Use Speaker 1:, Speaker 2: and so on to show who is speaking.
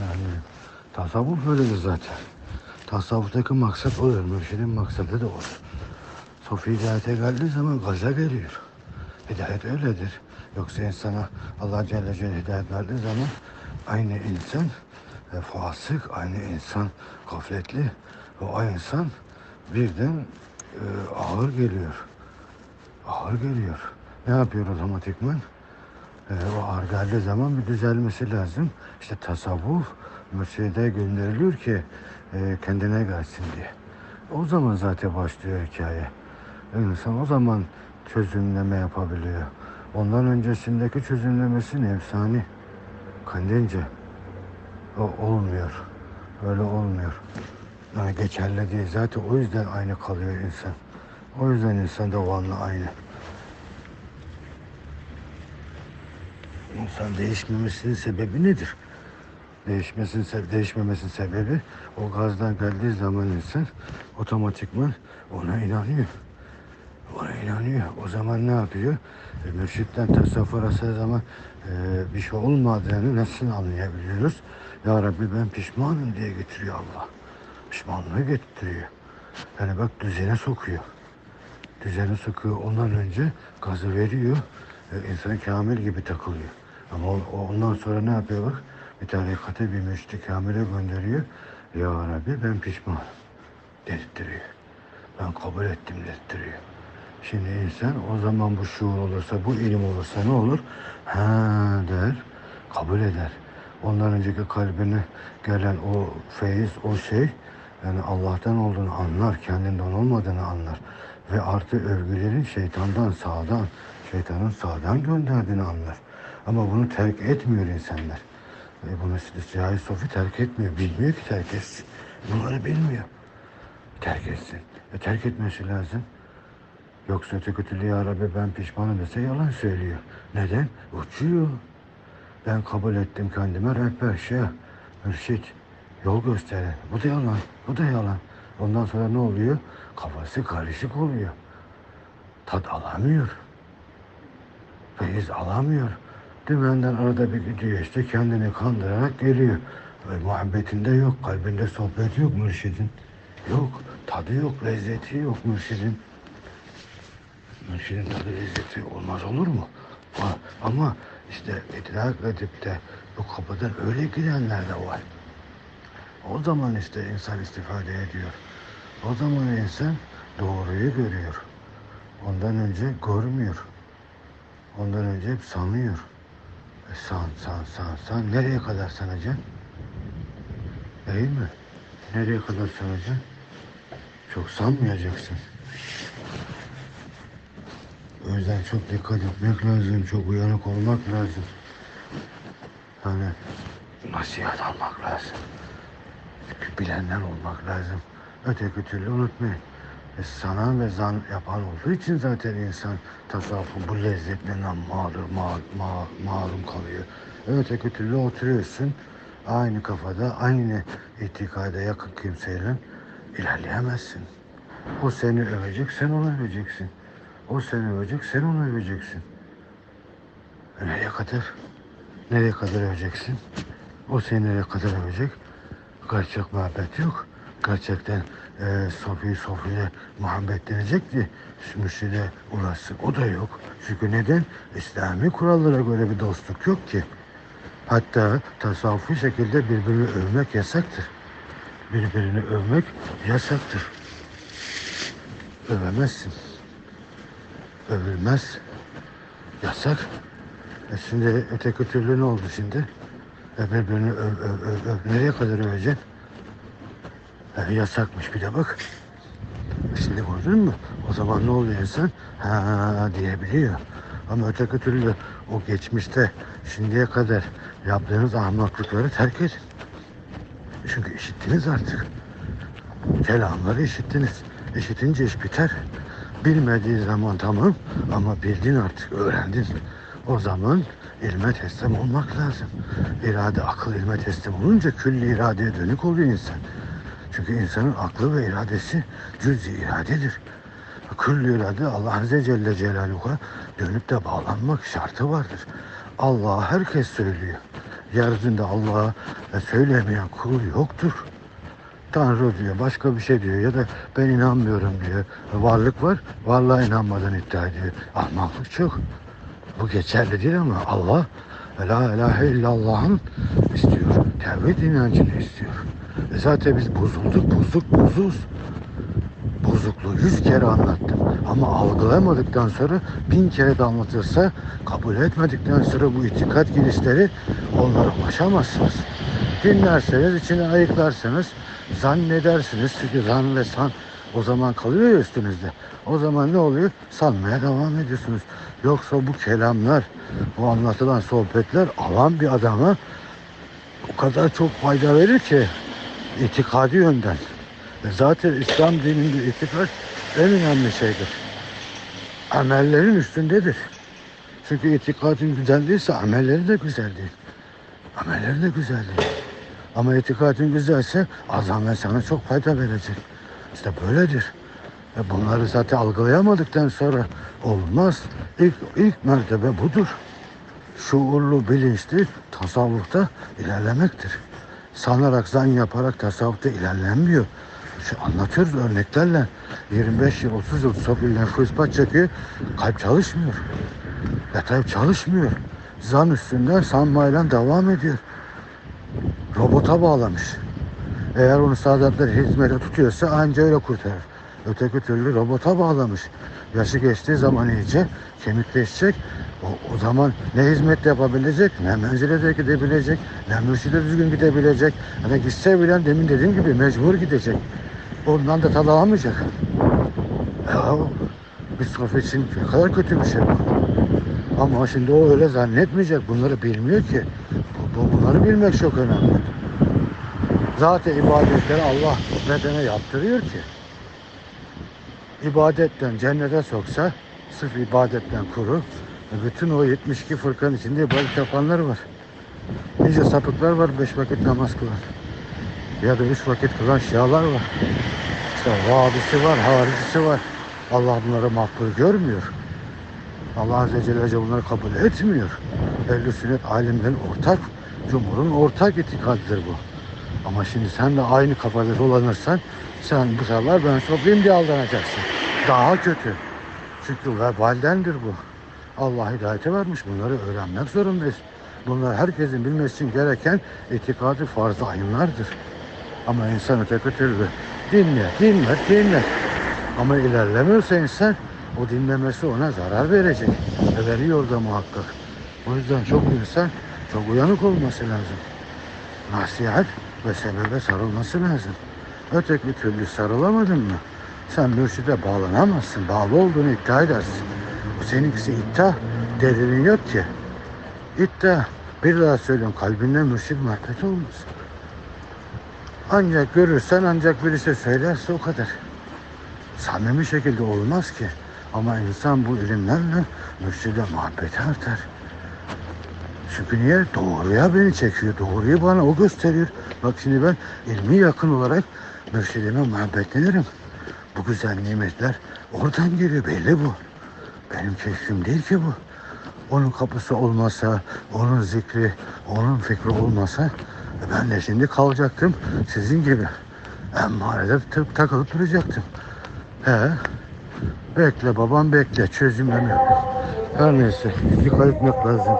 Speaker 1: Yani tasavvuf öyledir zaten. Tasavvuftaki maksat odur. Mürşidin maksadı da odur. Sofi hidayete geldiği zaman gaza geliyor. Hidayet öyledir. Yoksa insana Allah Celle Celle hidayet verdiği zaman aynı insan e, fasık, aynı insan gafletli. O insan birden e, ağır geliyor. Ağır geliyor. Ne yapıyor otomatikman? E, o geldiği zaman bir düzelmesi lazım. İşte tasavvuf mürşide gönderiliyor ki e, kendine gelsin diye. O zaman zaten başlıyor hikaye. İnsan o zaman çözümleme yapabiliyor. Ondan öncesindeki çözümlemesi nefsani. Kendince. O olmuyor. Öyle olmuyor. Yani geçerli değil. Zaten o yüzden aynı kalıyor insan. O yüzden insan devamlı aynı. İnsan değişmemesinin sebebi nedir? Değişmesinin, değişmemesinin sebebi o gazdan geldiği zaman insan otomatikman ona inanıyor. Ona inanıyor. O zaman ne yapıyor? E, mürşitten tasavvuf arası zaman e, bir şey olmadığını nasıl anlayabiliyoruz? Ya Rabbi ben pişmanım diye getiriyor Allah. Pişmanlığı getiriyor. Yani bak düzene sokuyor. Düzene sokuyor. Ondan önce gazı veriyor. E, insan kamil gibi takılıyor. Ama o, ondan sonra ne yapıyor bak? Bir tarikata bir müşri kamile gönderiyor. Ya Rabbi ben pişmanım dedirtiyor. Ben kabul ettim dedirtiyor. Şimdi insan o zaman bu şuur olursa, bu ilim olursa ne olur? Ha der, kabul eder. Ondan önceki kalbine gelen o feyiz, o şey yani Allah'tan olduğunu anlar, kendinden olmadığını anlar. Ve artı övgülerin şeytandan, sağdan, şeytanın sağdan gönderdiğini anlar. Ama bunu terk etmiyor insanlar. E bunu Cahil Sofi terk etmiyor. Bilmiyor ki terk etsin. Bunları bilmiyor. Terk etsin. E terk etmesi lazım. Yoksa öteki ya Rabbi ben pişmanım dese yalan söylüyor. Neden? Uçuyor. Ben kabul ettim kendime rehber, şey, mürşit, yol gösteren. Bu da yalan, bu da yalan. Ondan sonra ne oluyor? Kafası karışık oluyor. Tat alamıyor. Feyiz alamıyor. Dümenden arada bir gidiyor işte kendini kandırarak geliyor. Ve muhabbetinde yok, kalbinde sohbet yok mürşidin. Yok, tadı yok, lezzeti yok mürşidin. Mürşidin tadı lezzeti olmaz olur mu? Ama işte idrak edip de bu kapıdan öyle girenler de var. O zaman işte insan istifade ediyor. O zaman insan doğruyu görüyor. Ondan önce görmüyor. Ondan önce hep sanıyor. San, san, san, san. Nereye kadar sanacaksın? Değil mi? Nereye kadar sanacaksın? Çok sanmayacaksın. O yüzden çok dikkat etmek lazım, çok uyanık olmak lazım. Yani nasihat almak lazım. Bilenden olmak lazım. Öteki türlü unutmayın. E, sanan ve zan yapan olduğu için zaten insan tasavvufun bu lezzetinden mağdur, ma, ma, mahrum kalıyor. Öteki türlü oturuyorsun aynı kafada, aynı itikada yakın kimseyle ilerleyemezsin. O seni övecek, sen onu öveceksin. O seni övecek, sen onu öveceksin. Nereye kadar? Nereye kadar öveceksin? O seni nereye kadar övecek? Gerçek muhabbet yok. Gerçekten e, Sofi Sofi'ye muhabbet denecek diye mürşide uğraşsın. O da yok. Çünkü neden? İslami kurallara göre bir dostluk yok ki. Hatta tasavvufi şekilde birbirini övmek yasaktır. Birbirini övmek yasaktır. Övemezsin. Övülmez. Yasak. E şimdi öteki türlü ne oldu şimdi? E birbirini öv, öv, öv, öv. Nereye kadar öveceksin? E yasakmış bir de bak. Şimdi gördün mü? O zaman ne oluyor insan? Ha diyebiliyor. Ama öteki türlü o geçmişte şimdiye kadar yaptığınız ahmaklıkları terk edin. Çünkü işittiniz artık. Kelamları işittiniz. İşitince iş biter. Bilmediği zaman tamam ama bildin artık, öğrendin. O zaman ilme teslim olmak lazım. İrade, akıl ilme teslim olunca külli iradeye dönük oluyor insan. Çünkü insanın aklı ve iradesi cüz-i iradedir. Küllü irade Allah Azze Celle Celaluhu'ya dönüp de bağlanmak şartı vardır. Allah herkes söylüyor. Yeryüzünde Allah'a söylemeyen kul yoktur. Tanrı diyor, başka bir şey diyor ya da ben inanmıyorum diyor. Varlık var, varlığa inanmadan iddia ediyor. Ahmaklık çok. Bu geçerli değil ama Allah La ilahe illallah'ın istiyor. Tevhid inancını istiyor. E zaten biz bozulduk, bozduk, bozuz. Bozukluğu yüz kere anlattım. Ama algılayamadıktan sonra bin kere de anlatırsa kabul etmedikten sonra bu itikat girişleri onlara ulaşamazsınız. Dinlerseniz içine ayıklarsınız zannedersiniz çünkü zan ve san o zaman kalıyor ya üstünüzde. O zaman ne oluyor? Sanmaya devam ediyorsunuz. Yoksa bu kelamlar, bu anlatılan sohbetler alan bir adama o kadar çok fayda verir ki itikadi yönden. E Zaten İslam dininde itikat en önemli şeydir. Amellerin üstündedir. Çünkü itikadın güzel değilse amelleri de güzel değil. Amelleri de güzel değil. Ama itikadın güzelse azamet sana çok fayda verecek. İşte böyledir. E bunları zaten algılayamadıktan sonra olmaz. İlk, ilk mertebe budur. Şuurlu, bilinçli tasavvufta ilerlemektir. Sanarak, zan yaparak tasavvufta ilerlenmiyor. Şu anlatıyoruz örneklerle. 25 yıl, 30 yıl sopille fırsat çekiyor. Kalp çalışmıyor. Yatay çalışmıyor. Zan üstünden sanmayla devam ediyor. Robota bağlamış. Eğer onu saadetler hizmete tutuyorsa anca öyle kurtarır. Öteki türlü robota bağlamış. Yaşı geçtiği zaman iyice kemikleşecek. O, o zaman ne hizmet yapabilecek, ne menzile de gidebilecek, ne mürşide düzgün gidebilecek. Hani gitse bile demin dediğim gibi mecbur gidecek. Ondan da tad alamayacak. Ya, sohbet için ne kadar kötü bir şey bu. Ama şimdi o öyle zannetmeyecek. Bunları bilmiyor ki. Bu, bu- bunları bilmek çok önemli. Zaten ibadetleri Allah bedene yaptırıyor ki. İbadetten cennete soksa sırf ibadetten kuru. E, Bütün o 72 fırkanın içinde ibadet yapanlar var. Nice sapıklar var beş vakit namaz kılan. Ya da üç vakit kılan şialar var. İşte Vabisi var, haricisi var. Allah bunları makbul görmüyor. Allah Azze Celle bunları kabul etmiyor. Ehl-i sünnet alimlerin ortak, cumhurun ortak itikadıdır bu. Ama şimdi sen de aynı kafada dolanırsan sen bu sefer ben sokayım diye aldanacaksın. Daha kötü. Çünkü vebaldendir bu. Allah hidayete vermiş. Bunları öğrenmek zorundayız. Bunlar herkesin bilmesi gereken itikadı farz-ı ayınlardır. Ama insan öteki türlü dinler, dinler, dinler. Ama ilerlemiyorsa insan o dinlemesi ona zarar verecek. Ve veriyor da muhakkak. O yüzden çok insan çok uyanık olması lazım. Nasihat ve sebebe sarılması lazım. Öteki türlü sarılamadın mı? Sen mürşide bağlanamazsın. Bağlı olduğunu iddia edersin. Bu seninkisi iddia. Delilin yok ki. İddia. Bir daha söylüyorum. Kalbinde mürşid muhabbeti olmaz. Ancak görürsen ancak birisi söylerse o kadar. Samimi şekilde olmaz ki. Ama insan bu ilimlerle mürşide muhabbeti artar. Çünkü niye? Doğruya beni çekiyor. Doğruyu bana o gösteriyor. Bak şimdi ben ilmi yakın olarak mürşidime muhabbetlenirim. Bu güzel nimetler oradan geliyor. Belli bu. Benim keşfim değil ki bu. Onun kapısı olmasa, onun zikri, onun fikri olmasa e ben de şimdi kalacaktım sizin gibi. Emmarede tıp takılıp duracaktım. He. Bekle babam bekle. Çözümleme. Her neyse. Dikkat etmek lazım.